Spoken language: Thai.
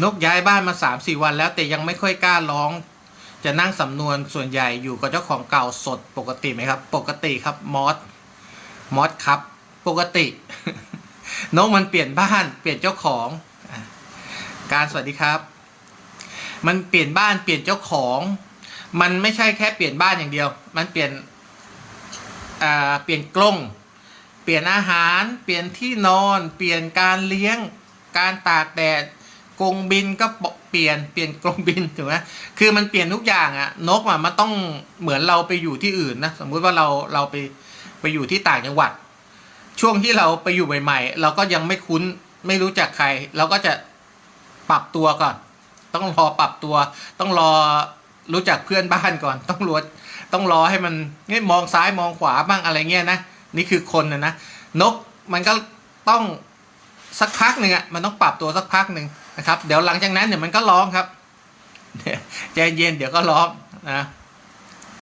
นกย้ายบ้านมาสามสี่วันแล้วแต่ยังไม่ค่อยกล้าร้อง จะนั่งสำนวนส่วนใหญ่อยู่กับเจ้าของเก่าสดปกติไหมครับ ปกติครับมอสมอสครับ ปกติ นกมันเปลี่ยนบ้านเปลี่ยนเจ้าของ การสวัสดีครับ มันเปลี่ยนบ้านเปลี่ยนเจ้าของ มันไม่ใช่แค่เปลี่ยนบ้านอย่างเดียว มันเปลี่ยนเปลี่ยนกล้องเปลี่ยนอาหาร เปลี่ยนที่นอน เปลี่ยนการเลี้ยง การตากแดด กรงบินก็เปลี่ยนเปลี่ยนกรงบินถูกไหมคือมันเปลี่ยนทุกอย่างอะนกอะมันต้องเหมือนเราไปอยู่ที่อื่นนะสมมุติว่าเราเราไปไปอยู่ที่ต่างจังหวัด ช่วงที่เราไปอยู่ใหม่ ๆ เราก็ยังไม่คุ้นไม่รู้จักใคร เราก็จะปรับตัวก่อน ต้องรอปรับตัว ต้องรอรู้จักเพื่อนบ้านก่อน ต้องรู้ต้องรอให้มันงี้มองซ้ายมองขวาบ้างอะไรเงี้ยนะนี่คือคนนะนะนกมันก็ต้องสักพักหนึ่งอะมันต้องปรับตัวสักพักหนึ่ง นะครับ เดี๋ยวหลังจากนั้นเนี่ยมันก็ร้องครับใจเย็นเดี๋ยวก็ร้องนะ